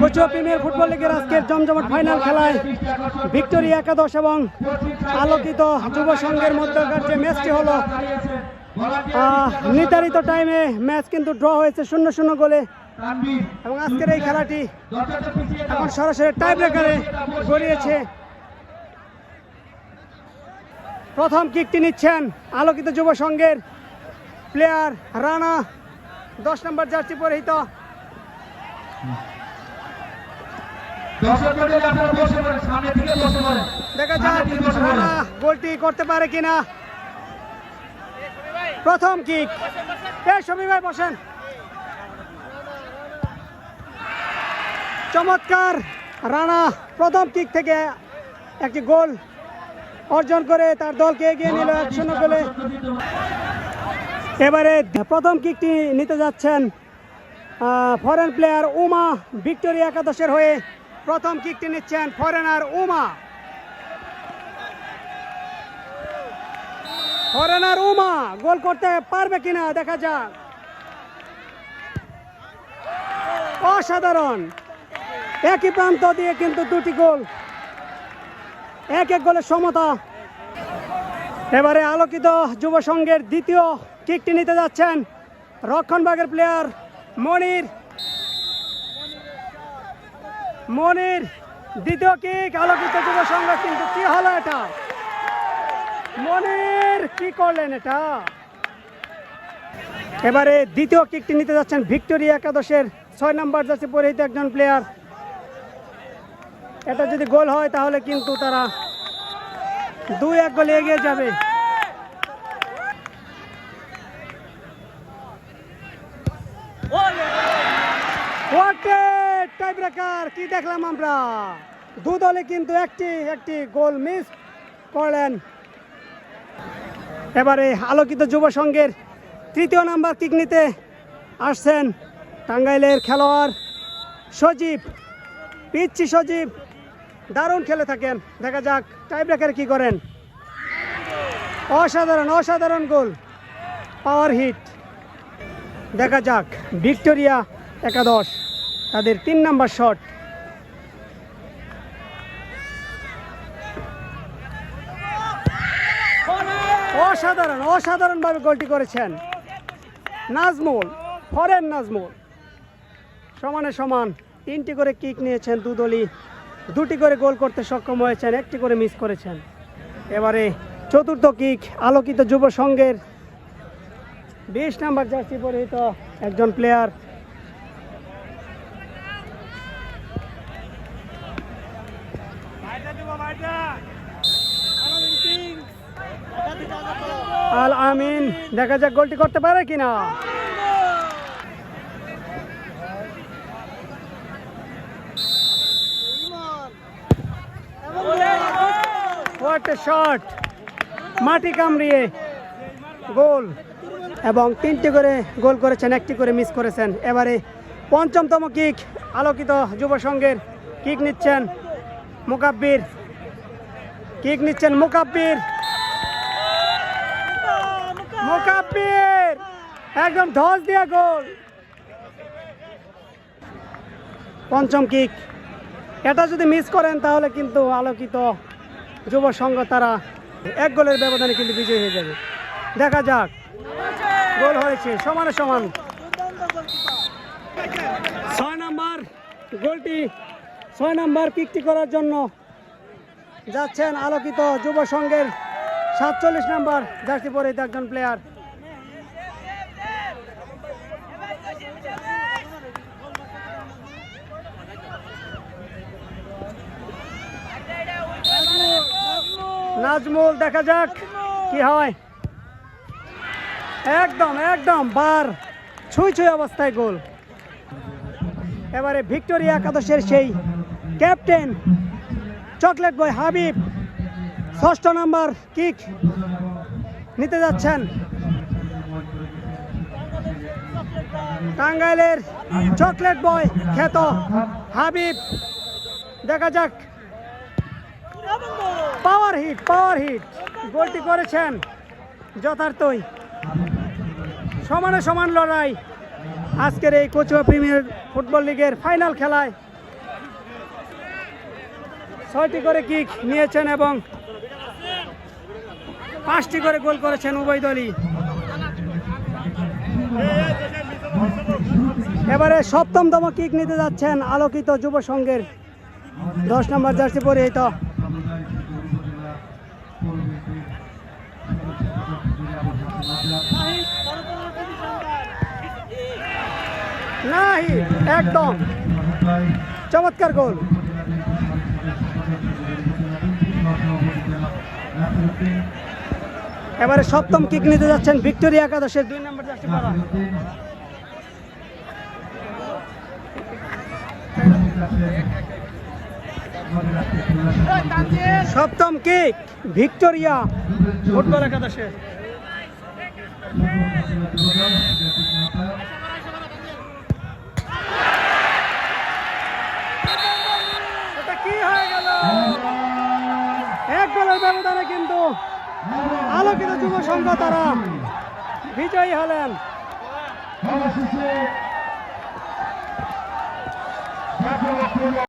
কোচো premier football লিগের আজকের জমজমাট ফাইনাল খেলায় ভিক্টোরিয়া একাদশ এবং আলোকিত যুব সংঘের মধ্যকার যে ম্যাচটি হলো নির্ধারিত টাইমে ম্যাচ কিন্তু ড্র হয়েছে শূন্য শূন্য গোলে। এবং আজকের এই খেলাটি এখন সরাসরি টাই ব্রেকারে গড়িয়েছে। প্রথম কিকটি নিচ্ছেন আলোকিত যুব সংঘের প্লেয়ার রানা। দশ নম্বর জার্সি পরিহিত। দেখা যাক রানা গোলটি করতে পারে কিনা। প্রথম কিক শমী ভাই বসেন। চমৎকার রানা প্রথম কিক থেকে একটি গোল অর্জন করে তার দলকে এগিয়ে নিল এক শূন্য গোলে। এবারে প্রথম কিকটি নিতে যাচ্ছেন ফরেন প্লেয়ার উমা ভিক্টোরিয়া একাদশের হয়ে প্রথম কিকটি নিচ্ছেন foreigner Uma. Foreigner Uma goal করতে পারবে কিনা দেখা যাক। অসাধারণ। একই প্রান্ত দিয়ে কিন্তু দুটি গোল। এক এক গোলের সমতা। এবারে আলোকিত যুব সংঘের দ্বিতীয় কিকটি নিতে যাচ্ছেন রক্ষণবাগের প্লেয়ার মনির। মনির, দ্বিতীয় কিক আলোকিত যুব সংঘ কিন্তু কি হলো এটা? মনির, কি করলেন এটা? এবারে দ্বিতীয় কিকটি নিতে যাচ্ছেন ভিক্টোরিয়া একাদশের ছয় নম্বর জার্সি পরিহিত একজন প্লেয়ার এটা যদি গোল হয় তাহলে কিন্তু তারা দুই এক গোলে এগিয়ে যাবে। টাই ব্রেকার কি দেখলাম আমরা? দু দলে কিন্তু একটি একটি গোল মিস করলেন। এবারে আলোকিত যুব সংঘের তৃতীয় নাম্বার কিক নিতে আসছেন টাঙ্গাইলের খেলোয়াড় সজীব পিচ্ছি সজীব। দারুণ খেলে থাকেন। দেখা যাক টাই ব্রেকারে কি করেন। অসাধারণ অসাধারণ গোল। পাওয়ার হিট দেখা যাক। ভিক্টোরিয়া একাদশ, তাদের তিন নাম্বার শট। অসাধারণ, অসাধারণভাবে গোলটি করেছেন নাজমুল, ফরেন নাজমুল। সমানে সমান, তিনটি করে কিক নিয়েছেন দুদলই, দুটি করে গোল করতে সক্ষম হয়েছেন, একটি করে মিস করেছেন। এবারে চতুর্থ কিক আলোকিত যুব সংঘের বিশ নাম্বার জার্সি পরিহিত একজন প্লেয়ার আল আমিন দেখা যাক গোলটি করতে পারে কিনা। শট মাটি কামড়িয়ে গোল। এবং তিনটি করে গোল করেছেন, একটি করে মিস করেছেন। এবারে পঞ্চমতম কিক আলোকিত যুব সংঘের কিক নিচ্ছেন মুকাব্বির। কিক নিচ্ছেন মুকাব্বির। মুকাব্বির একদম ধস দিয়া গোল! পঞ্চম কিক। এটা যদি মিস করেন, তাহলে কিন্তু আলোকিত যুব সংঘ তারা এক গোলের ব্যবধানে কিন্তু বিজয়ী হয়ে যাবে। দেখা যাক। গোল হয়েছে, সমানে সমান। ছয় নাম্বার গোলটি, ছয় নাম্বার কিকটি করার জন্য যাচ্ছেন আলোকিত যুব সংঘের সাতচল্লিশ নাম্বার জার্সি পরিহিত একজন প্লেয়ার নাজমুল, দেখা যাক কি হয়। একদম একদম, বার, ছুঁই ছুঁই অবস্থায় গোল। এবারে ভিক্টোরিয়া একাদশের সেই ক্যাপ্টেন, চকলেট বয় হাবিব ষষ্ঠ নাম্বার কিক নিতে যাচ্ছেন টাঙ্গাইলের চকলেট বয় খ্যাত হাবিব। দেখা যাক। Power hit power hit. গোলটি করেছেন যথার্থই। সমানে সমান লড়াই আজকের এই কচুয়া প্রিমিয়ার ফুটবল লিগের ফাইনাল খেলায় ছয়টি করে কিক নিয়েছেন এবং পাঁচটি করে গোল করেছেন উভয় দলই এবারে সপ্তমতম কিক নিতে যাচ্ছেন আলোকিত যুব সংঘের। দশ নম্বর জার্সি পরিহিত। নাই একদম। চমৎকার গোল। এবারে সপ্তম কিক নিতে যাচ্ছেন ভিক্টোরিয়া একাদশের দুই নম্বর জার্সি সপ্তম কিক ভিক্টোরিয়া ফুটবল একাদশে। কি হয়ে গেল? এক গোলের ব্যবধানে কিন্তু আলোকিত যুব সংঘ তারা। বিজয়ী হলেন।